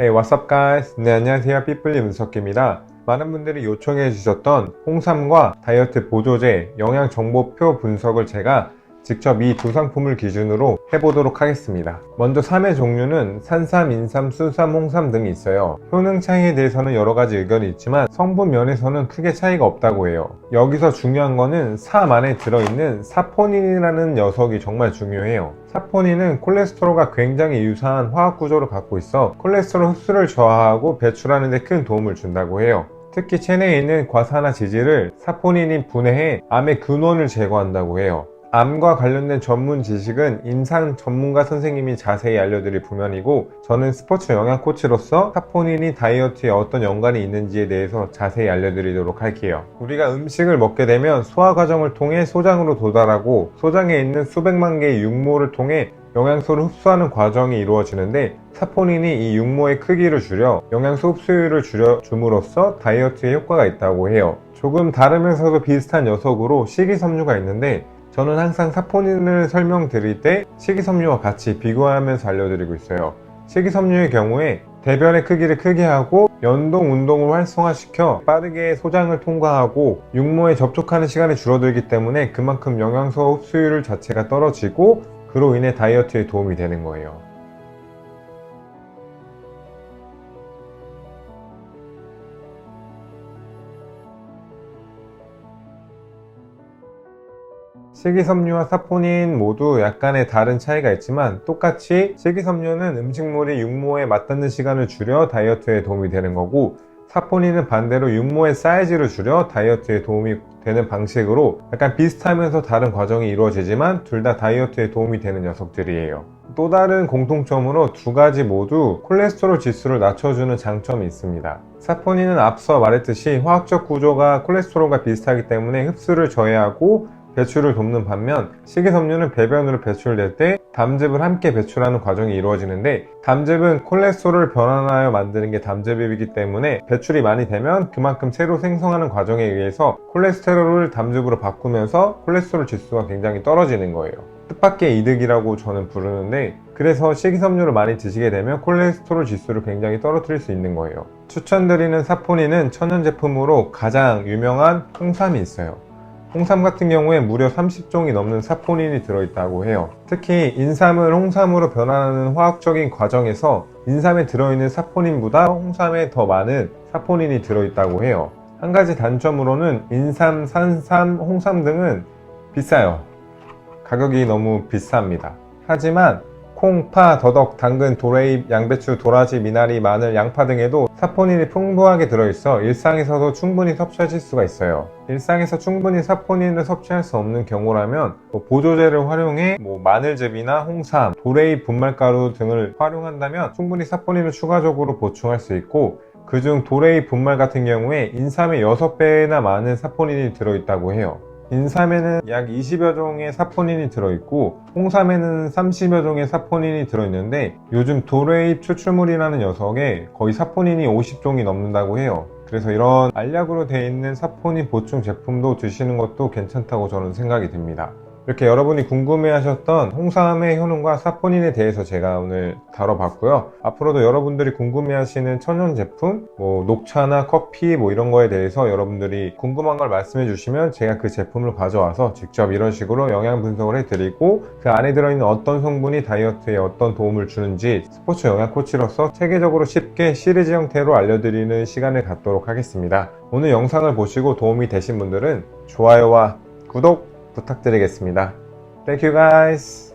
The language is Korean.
Hey, what's up guys? 네, 안녕하세요. 삐뿔리 문석기입니다. 많은 분들이 요청해 주셨던 홍삼과 다이어트 보조제 영양 정보표 분석을 제가 직접 이 두 상품을 기준으로 해보도록 하겠습니다. 먼저 3의 종류는 산삼, 인삼, 수삼, 홍삼 등이 있어요. 효능 차이에 대해서는 여러 가지 의견이 있지만 성분 면에서는 크게 차이가 없다고 해요. 여기서 중요한 거는 삶 안에 들어있는 사포닌이라는 녀석이 정말 중요해요. 사포닌은 콜레스테롤과 굉장히 유사한 화학 구조를 갖고 있어 콜레스테롤 흡수를 저하하고 배출하는 데 큰 도움을 준다고 해요. 특히 체내에 있는 과산화 지질을 사포닌이 분해해 암의 근원을 제거한다고 해요. 암과 관련된 전문 지식은 임상 전문가 선생님이 자세히 알려드릴 부면이고 저는 스포츠 영양 코치로서 사포닌이 다이어트에 어떤 연관이 있는지에 대해서 자세히 알려드리도록 할게요. 우리가 음식을 먹게 되면 소화 과정을 통해 소장으로 도달하고 소장에 있는 수백만 개의 육모를 통해 영양소를 흡수하는 과정이 이루어지는데 사포닌이 이 육모의 크기를 줄여 영양소 흡수율을 줄여줌으로써 다이어트에 효과가 있다고 해요. 조금 다르면서도 비슷한 녀석으로 식이섬유가 있는데 저는 항상 사포닌을 설명드릴 때 식이섬유와 같이 비교하면서 알려드리고 있어요. 식이섬유의 경우에 대변의 크기를 크게 하고 연동 운동을 활성화시켜 빠르게 소장을 통과하고 육모에 접촉하는 시간이 줄어들기 때문에 그만큼 영양소 흡수율 자체가 떨어지고 그로 인해 다이어트에 도움이 되는 거예요. 식이섬유와 사포닌 모두 약간의 다른 차이가 있지만 똑같이 식이섬유는 음식물이 육모에 맞닿는 시간을 줄여 다이어트에 도움이 되는 거고 사포닌은 반대로 육모의 사이즈를 줄여 다이어트에 도움이 되는 방식으로 약간 비슷하면서 다른 과정이 이루어지지만 둘 다 다이어트에 도움이 되는 녀석들이에요. 또 다른 공통점으로 두 가지 모두 콜레스테롤 지수를 낮춰주는 장점이 있습니다. 사포닌은 앞서 말했듯이 화학적 구조가 콜레스테롤과 비슷하기 때문에 흡수를 저해하고 배출을 돕는 반면 식이섬유는 배변으로 배출될 때 담즙을 함께 배출하는 과정이 이루어지는데 담즙은 콜레스테롤을 변환하여 만드는 게 담즙이기 때문에 배출이 많이 되면 그만큼 새로 생성하는 과정에 의해서 콜레스테롤을 담즙으로 바꾸면서 콜레스테롤 지수가 굉장히 떨어지는 거예요. 뜻밖의 이득이라고 저는 부르는데 그래서 식이섬유를 많이 드시게 되면 콜레스테롤 지수를 굉장히 떨어뜨릴 수 있는 거예요. 추천드리는 사포닌은 천연 제품으로 가장 유명한 홍삼이 있어요. 홍삼 같은 경우에 무려 30종이 넘는 사포닌이 들어있다고 해요. 특히 인삼을 홍삼으로 변환하는 화학적인 과정에서 인삼에 들어있는 사포닌보다 홍삼에 더 많은 사포닌이 들어있다고 해요. 한 가지 단점으로는 인삼, 산삼, 홍삼 등은 비싸요. 가격이 너무 비쌉니다. 하지만 콩, 파, 더덕, 당근, 도레잎, 양배추, 도라지, 미나리, 마늘, 양파 등에도 사포닌이 풍부하게 들어있어 일상에서도 충분히 섭취하실 수가 있어요. 일상에서 충분히 사포닌을 섭취할 수 없는 경우라면 뭐 보조제를 활용해 뭐 마늘즙이나 홍삼, 도레잎 분말가루 등을 활용한다면 충분히 사포닌을 추가적으로 보충할 수 있고 그중 도레잎 분말 같은 경우에 인삼의 6배나 많은 사포닌이 들어있다고 해요. 인삼에는 약 20여 종의 사포닌이 들어있고 홍삼에는 30여 종의 사포닌이 들어있는데 요즘 도레잎 추출물이라는 녀석에 거의 사포닌이 50종이 넘는다고 해요. 그래서 이런 알약으로 되어 있는 사포닌 보충 제품도 드시는 것도 괜찮다고 저는 생각이 듭니다. 이렇게 여러분이 궁금해하셨던 홍삼의 효능과 사포닌에 대해서 제가 오늘 다뤄봤고요. 앞으로도 여러분들이 궁금해하시는 천연 제품, 뭐 녹차나 커피 뭐 이런 거에 대해서 여러분들이 궁금한 걸 말씀해 주시면 제가 그 제품을 가져와서 직접 이런 식으로 영양 분석을 해드리고 그 안에 들어있는 어떤 성분이 다이어트에 어떤 도움을 주는지 스포츠 영양 코치로서 체계적으로 쉽게 시리즈 형태로 알려드리는 시간을 갖도록 하겠습니다. 오늘 영상을 보시고 도움이 되신 분들은 좋아요와 구독 부탁드리겠습니다. Thank you guys.